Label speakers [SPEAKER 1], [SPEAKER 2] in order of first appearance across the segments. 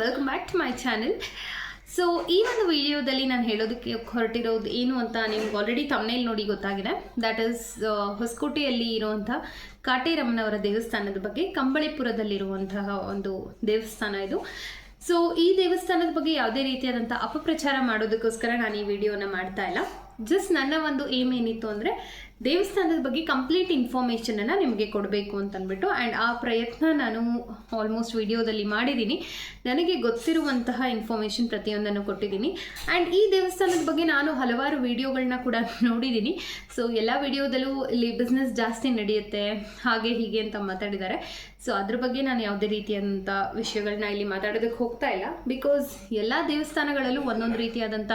[SPEAKER 1] Welcome back to my channel so ಈ ಒಂದು ವಿಡಿಯೋದಲ್ಲಿ ನಾನು ಹೇಳೋದಕ್ಕೆ ಹೊರಟಿರೋದು ಏನು ಅಂತ ನಿಮ್ಗೆ ಆಲ್ರೆಡಿ ತಮ್ಮನೇಲಿ ನೋಡಿ ಗೊತ್ತಾಗಿದೆ. ದ್ಯಾಟ್ ಈಸ್ ಹೊಸಕೋಟೆಯಲ್ಲಿ ಇರುವಂಥ ಕಾಟೇರಮ್ಮನವರ ದೇವಸ್ಥಾನದ ಬಗ್ಗೆ ಕಂಬಳಿಪುರದಲ್ಲಿರುವಂತಹ ಒಂದು ದೇವಸ್ಥಾನ ಇದು. ಸೊ ಈ ದೇವಸ್ಥಾನದ ಬಗ್ಗೆ ಯಾವುದೇ ರೀತಿಯಾದಂಥ ಅಪಪ್ರಚಾರ ಮಾಡೋದಕ್ಕೋಸ್ಕರ ನಾನು ಈ ವಿಡಿಯೋನ ಮಾಡ್ತಾ ಇಲ್ಲ. ಜಸ್ಟ್ ನನ್ನ ಒಂದು ಏಮ್ ಏನಿತ್ತು ಅಂದರೆ ದೇವಸ್ಥಾನದ ಬಗ್ಗೆ ಕಂಪ್ಲೀಟ್ ಇನ್ಫಾರ್ಮೇಷನನ್ನು ನಿಮಗೆ ಕೊಡಬೇಕು ಅಂತಂದ್ಬಿಟ್ಟು ಆ್ಯಂಡ್ ಆ ಪ್ರಯತ್ನ ನಾನು ಆಲ್ಮೋಸ್ಟ್ ವಿಡಿಯೋದಲ್ಲಿ ಮಾಡಿದ್ದೀನಿ ನನಗೆ ಗೊತ್ತಿರುವಂತಹ ಇನ್ಫಾರ್ಮೇಷನ್ ಪ್ರತಿಯೊಂದನ್ನು ಕೊಟ್ಟಿದ್ದೀನಿ ಆ್ಯಂಡ್ ಈ ದೇವಸ್ಥಾನದ ಬಗ್ಗೆ ನಾನು ಹಲವಾರು ವಿಡಿಯೋಗಳನ್ನ ಕೂಡ ನೋಡಿದ್ದೀನಿ ಸೊ ಎಲ್ಲ ವಿಡಿಯೋದಲ್ಲೂ ಇಲ್ಲಿ ಬಿಸ್ನೆಸ್ ಜಾಸ್ತಿ ನಡೆಯುತ್ತೆ, ಹಾಗೆ ಹೀಗೆ ಅಂತ ಮಾತಾಡಿದ್ದಾರೆ. ಸೊ ಅದ್ರ ಬಗ್ಗೆ ನಾನು ಯಾವುದೇ ರೀತಿಯಾದಂಥ ವಿಷಯಗಳನ್ನ ಇಲ್ಲಿ ಮಾತಾಡೋದಕ್ಕೆ ಹೋಗ್ತಾ ಇಲ್ಲ. ಬಿಕಾಸ್ ಎಲ್ಲ ದೇವಸ್ಥಾನಗಳಲ್ಲೂ ಒಂದೊಂದು ರೀತಿಯಾದಂಥ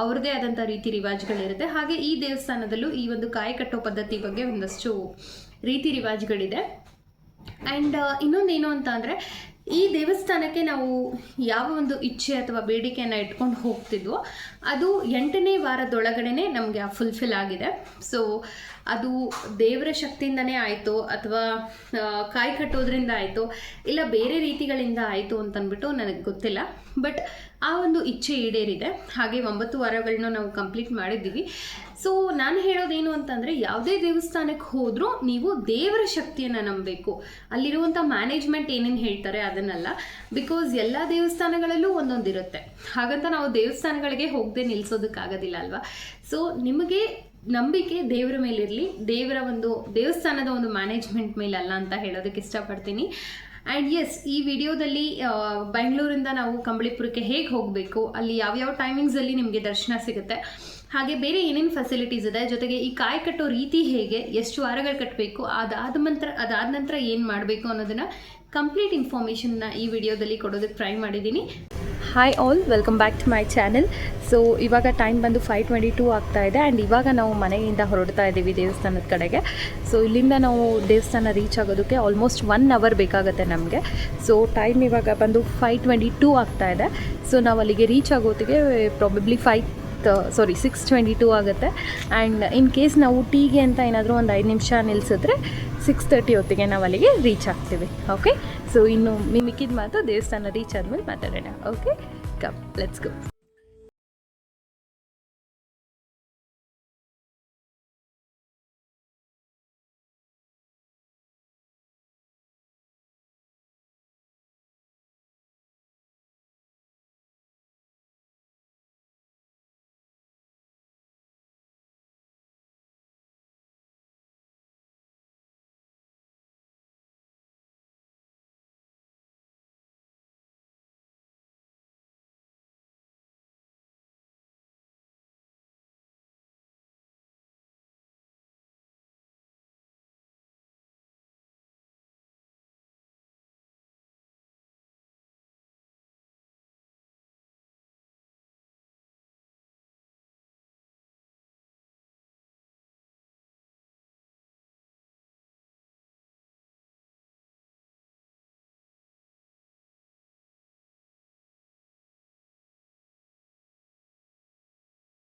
[SPEAKER 1] ಅವ್ರದ್ದೇ ಆದಂಥ ರೀತಿ ರಿವಾಜ್ಗಳಿರುತ್ತೆ. ಹಾಗೆ ಈ ದೇವಸ್ಥಾನದಲ್ಲೂ ಈ ಒಂದು ಕಾಯಿ ಕಟ್ಟೋ ಪದ್ಧತಿ ಬಗ್ಗೆ ಒಂದಷ್ಟು ರೀತಿ ರಿವಾಜ್ಗಳಿದೆ. ಆ್ಯಂಡ್ ಇನ್ನೊಂದೇನು ಅಂತ ಅಂದರೆ, ಈ ದೇವಸ್ಥಾನಕ್ಕೆ ನಾವು ಯಾವ ಒಂದು ಇಚ್ಛೆ ಅಥವಾ ಬೇಡಿಕೆಯನ್ನು ಇಟ್ಕೊಂಡು ಹೋಗ್ತಿದ್ವೋ ಅದು ಎಂಟನೇ ವಾರದೊಳಗಡೆ ನಮಗೆ ಫುಲ್ಫಿಲ್ ಆಗಿದೆ. ಸೊ ಅದು ದೇವರ ಶಕ್ತಿಯಿಂದನೇ ಆಯಿತು ಅಥವಾ ಕಾಯಿ ಕಟ್ಟೋದ್ರಿಂದ ಆಯಿತು, ಇಲ್ಲ ಬೇರೆ ರೀತಿಗಳಿಂದ ಆಯಿತು ಅಂತಂದ್ಬಿಟ್ಟು ನನಗೆ ಗೊತ್ತಿಲ್ಲ. ಬಟ್ ಆ ಒಂದು ಇಚ್ಛೆ ಈಡೇರಿದೆ. ಹಾಗೆ ಒಂಬತ್ತು ವಾರಗಳನ್ನ ನಾವು ಕಂಪ್ಲೀಟ್ ಮಾಡಿದ್ದೀವಿ. ಸೊ ನಾನು ಹೇಳೋದೇನು ಅಂತಂದರೆ, ಯಾವುದೇ ದೇವಸ್ಥಾನಕ್ಕೆ ಹೋದರೂ ನೀವು ದೇವರ ಶಕ್ತಿಯನ್ನು ನಂಬಬೇಕು. ಅಲ್ಲಿರುವಂಥ ಮ್ಯಾನೇಜ್ಮೆಂಟ್ ಏನೇನು ಹೇಳ್ತಾರೆ ಅದನ್ನೆಲ್ಲ. ಬಿಕಾಸ್ ಎಲ್ಲ ದೇವಸ್ಥಾನಗಳಲ್ಲೂ ಒಂದೊಂದಿರುತ್ತೆ. ಹಾಗಂತ ನಾವು ದೇವಸ್ಥಾನಗಳಿಗೆ ಹೋಗದೆ ನಿಲ್ಲಿಸೋದಕ್ಕಾಗೋದಿಲ್ಲ ಅಲ್ವಾ? ಸೊ ನಿಮಗೆ ನಂಬಿಕೆ ದೇವರ ಮೇಲಿರಲಿ, ದೇವರ ಒಂದು ದೇವಸ್ಥಾನದ ಒಂದು ಮ್ಯಾನೇಜ್ಮೆಂಟ್ ಮೇಲಲ್ಲ ಅಂತ ಹೇಳೋದಕ್ಕೆ ಇಷ್ಟಪಡ್ತೀನಿ. ಆ್ಯಂಡ್ ಎಸ್ ಈ ವಿಡಿಯೋದಲ್ಲಿ ಬೆಂಗಳೂರಿಂದ ನಾವು ಕಂಬಳಿಪುರಕ್ಕೆ ಹೇಗೆ ಹೋಗಬೇಕು, ಅಲ್ಲಿ ಯಾವ್ಯಾವ ಟೈಮಿಂಗ್ಸಲ್ಲಿ ನಿಮಗೆ ದರ್ಶನ ಸಿಗುತ್ತೆ, ಹಾಗೆ ಬೇರೆ ಏನೇನು ಫೆಸಿಲಿಟೀಸ್ ಇದೆ, ಜೊತೆಗೆ ಈ ಕಾಯಿ ಕಟ್ಟೋ ರೀತಿ ಹೇಗೆ, ಎಷ್ಟು ವಾರಗಳು ಕಟ್ಟಬೇಕು ಅದಾದ ನಂತರ ಅದಾದ ನಂತರ ಏನು ಮಾಡಬೇಕು ಅನ್ನೋದನ್ನು ಕಂಪ್ಲೀಟ್ ಇನ್ಫಾರ್ಮೇಷನ್ನ ಈ ವಿಡಿಯೋದಲ್ಲಿ ಕೊಡೋದಕ್ಕೆ ಟ್ರೈ ಮಾಡಿದ್ದೀನಿ. Hi all welcome back to my channel so ಇವಾಗ ಟೈಮ್ ಬಂದು ಫೈವ್ ಟ್ವೆಂಟಿ ಟೂ ಆಗ್ತಾ ಇದೆ ಆ್ಯಂಡ್ ಇವಾಗ ನಾವು ಮನೆಯಿಂದ ಹೊರಡ್ತಾ ಇದ್ದೀವಿ ದೇವಸ್ಥಾನದ ಕಡೆಗೆ. ಸೊ ಇಲ್ಲಿಂದ ನಾವು ದೇವಸ್ಥಾನ ರೀಚ್ ಆಗೋದಕ್ಕೆ ಆಲ್ಮೋಸ್ಟ್ ಒನ್ ಅವರ್ ಬೇಕಾಗುತ್ತೆ ನಮಗೆ. ಸೊ ಟೈಮ್ ಇವಾಗ ಬಂದು ಫೈವ್ ಟ್ವೆಂಟಿ ಟೂ ಆಗ್ತಾ ಇದೆ. ಸೊ ನಾವು ಅಲ್ಲಿಗೆ reach ಆಗೋತ್ತಿಗೆ probably five sorry six twenty two ಆಗುತ್ತೆ. ಆ್ಯಂಡ್ ಇನ್ ಕೇಸ್ ನಾವು ಟೀಗೆ ಅಂತ ಏನಾದರೂ ಒಂದು ಐದು ನಿಮಿಷ ನಿಲ್ಲಿಸಿದ್ರೆ ಸಿಕ್ಸ್ ತರ್ಟಿ ಹೊತ್ತಿಗೆ ನಾವು ಅಲ್ಲಿಗೆ ರೀಚ್ ಆಗ್ತೀವಿ ಓಕೆ ಸೊ ಇನ್ನು ಮಿಕ್ಕಿದ ಮಾತು ದೇವಸ್ಥಾನ ರೀಚ್ ಆದಮೇಲೆ ಮಾತಾಡೋಣ ಓಕೆ ಕಮ್ ಲೆಟ್ಸ್ ಗೋ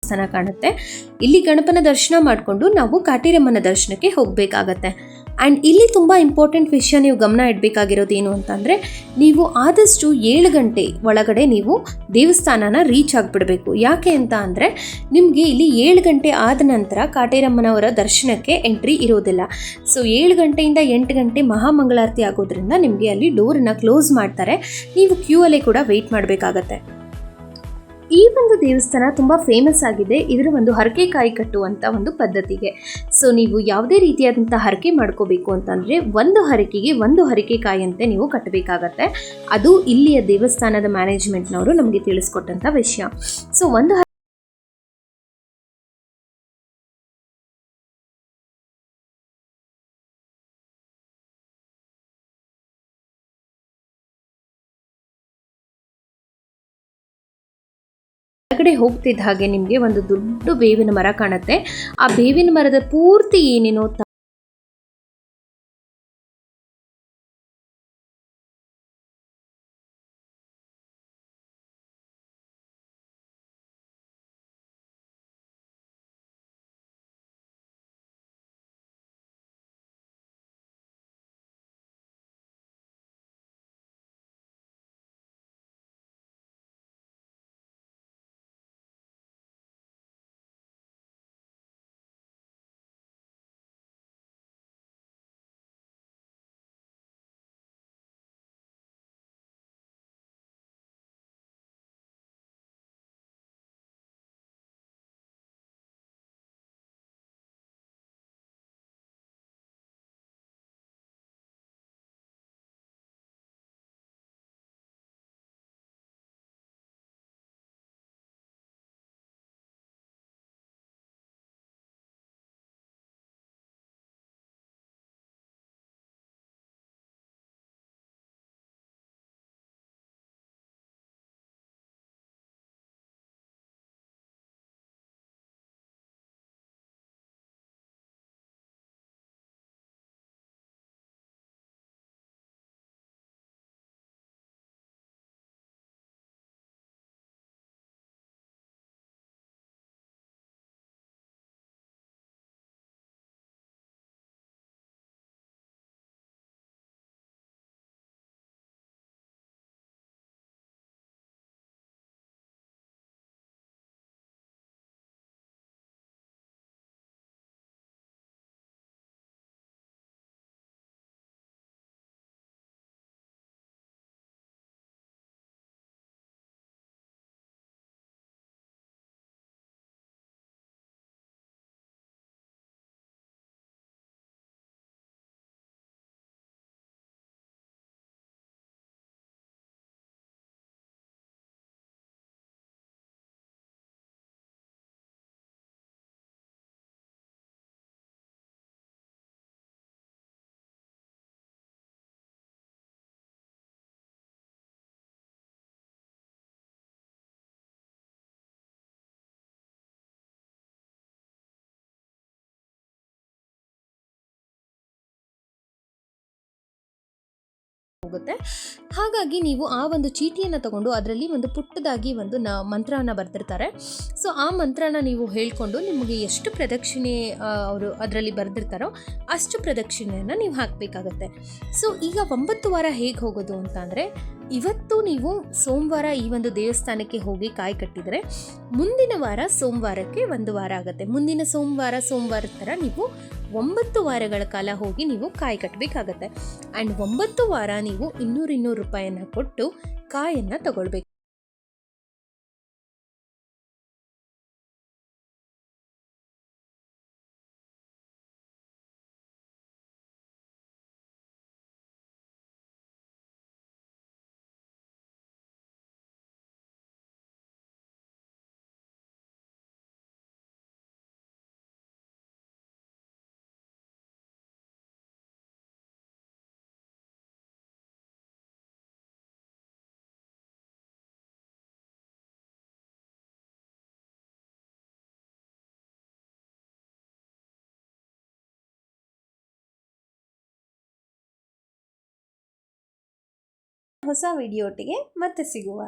[SPEAKER 2] ದೇವಸ್ಥಾನ ಕಾಣುತ್ತೆ. ಇಲ್ಲಿ ಗಣಪನ ದರ್ಶನ ಮಾಡಿಕೊಂಡು ನಾವು ಕಾಟೇರಮ್ಮನ ದರ್ಶನಕ್ಕೆ ಹೋಗಬೇಕಾಗತ್ತೆ. ಆ್ಯಂಡ್ ಇಲ್ಲಿ ತುಂಬ ಇಂಪಾರ್ಟೆಂಟ್ ವಿಷಯ ನೀವು ಗಮನ ಇಡಬೇಕಾಗಿರೋದು ಏನು ಅಂತಂದರೆ, ನೀವು ಆದಷ್ಟು ಏಳು ಗಂಟೆ ಒಳಗಡೆ ನೀವು ದೇವಸ್ಥಾನನ ರೀಚ್ ಆಗಿಬಿಡಬೇಕು. ಯಾಕೆ ಅಂತ ಅಂದರೆ, ನಿಮಗೆ ಇಲ್ಲಿ ಏಳು ಗಂಟೆ ಆದ ನಂತರ ಕಾಟೇರಮ್ಮನವರ ದರ್ಶನಕ್ಕೆ ಎಂಟ್ರಿ ಇರೋದಿಲ್ಲ. ಸೊ ಏಳು ಗಂಟೆಯಿಂದ ಎಂಟು ಗಂಟೆ ಮಹಾಮಂಗಳಾರತಿ ಆಗೋದ್ರಿಂದ ನಿಮಗೆ ಅಲ್ಲಿ ಡೋರನ್ನ ಕ್ಲೋಸ್ ಮಾಡ್ತಾರೆ. ನೀವು ಕ್ಯೂ ಅಲ್ಲೇ ಕೂಡ ವೆಯ್ಟ್ ಮಾಡಬೇಕಾಗತ್ತೆ. ಈ ಒಂದು ದೇವಸ್ಥಾನ ತುಂಬ ಫೇಮಸ್ ಆಗಿದೆ. ಇದರ ಒಂದು ಹರಕೆ ಕಾಯಿ ಕಟ್ಟುವಂಥ ಒಂದು ಪದ್ಧತಿಗೆ. ಸೊ ನೀವು ಯಾವುದೇ ರೀತಿಯಾದಂಥ ಹರಕೆ ಮಾಡ್ಕೋಬೇಕು ಅಂತಂದರೆ ಒಂದು ಹರಕೆಗೆ ಒಂದು ಹರಕೆ ಕಾಯಿಯಂತೆ ನೀವು ಕಟ್ಟಬೇಕಾಗತ್ತೆ. ಅದು ಇಲ್ಲಿಯ ದೇವಸ್ಥಾನದ ಮ್ಯಾನೇಜ್ಮೆಂಟ್ನವರು ನಮಗೆ ತಿಳಿಸ್ಕೊಟ್ಟಂಥ ವಿಷಯ. ಸೊ ಒಂದು ಹೊರಗಡೆ ಹೋಗ್ತಿದ್ದ ಹಾಗೆ ನಿಮಗೆ ಒಂದು ದೊಡ್ಡ ಬೇವಿನ ಮರ ಕಾಣುತ್ತೆ. ಆ ಬೇವಿನ ಮರದ ಪೂರ್ತಿ ಏನೇನೋ ಹೋಗುತ್ತೆ. ಹಾಗಾಗಿ ನೀವು ಆ ಒಂದು ಚೀಟಿಯನ್ನು ತಗೊಂಡು ಅದರಲ್ಲಿ ಒಂದು ಪುಟ್ಟದಾಗಿ ಒಂದು ನ ಮಂತ್ರನ ಬರೆದಿರ್ತಾರೆ. ಸೊ, ಆ ಮಂತ್ರನ ನೀವು ಹೇಳ್ಕೊಂಡು ನಿಮಗೆ ಎಷ್ಟು ಪ್ರದಕ್ಷಿಣೆ ಅವರು ಅದರಲ್ಲಿ ಬರೆದಿರ್ತಾರೋ ಅಷ್ಟು ಪ್ರದಕ್ಷಿಣೆಯನ್ನು ನೀವು ಹಾಕಬೇಕಾಗತ್ತೆ. ಸೊ, ಈಗ ಒಂಬತ್ತು ವಾರ ಹೇಗೆ ಹೋಗೋದು ಅಂತ ಇವತ್ತು ನೀವು ಸೋಮವಾರ ಈ ಒಂದು ದೇವಸ್ಥಾನಕ್ಕೆ ಹೋಗಿ ಕಾಯಿ ಕಟ್ಟಿದರೆ ಮುಂದಿನ ವಾರ ಸೋಮವಾರಕ್ಕೆ ಒಂದು ವಾರ ಆಗುತ್ತೆ. ಮುಂದಿನ ಸೋಮವಾರ ಸೋಮವಾರ ಥರ ನೀವು ಒಂಬತ್ತು ವಾರಗಳ ಕಾಲ ಹೋಗಿ ನೀವು ಕಾಯಿ ಕಟ್ಟಬೇಕಾಗತ್ತೆ ಆ್ಯಂಡ್ ಒಂಬತ್ತು ವಾರ ನೀವು ಇನ್ನೂರು ಇನ್ನೂರು ರೂಪಾಯಿಯನ್ನು ಕೊಟ್ಟು ಕಾಯನ್ನು ತಗೊಳ್ಬೇಕು. ಹೊಸ ವಿಡಿಯೋಟಿಗೆ ಮತ್ತೆ ಸಿಗುವ.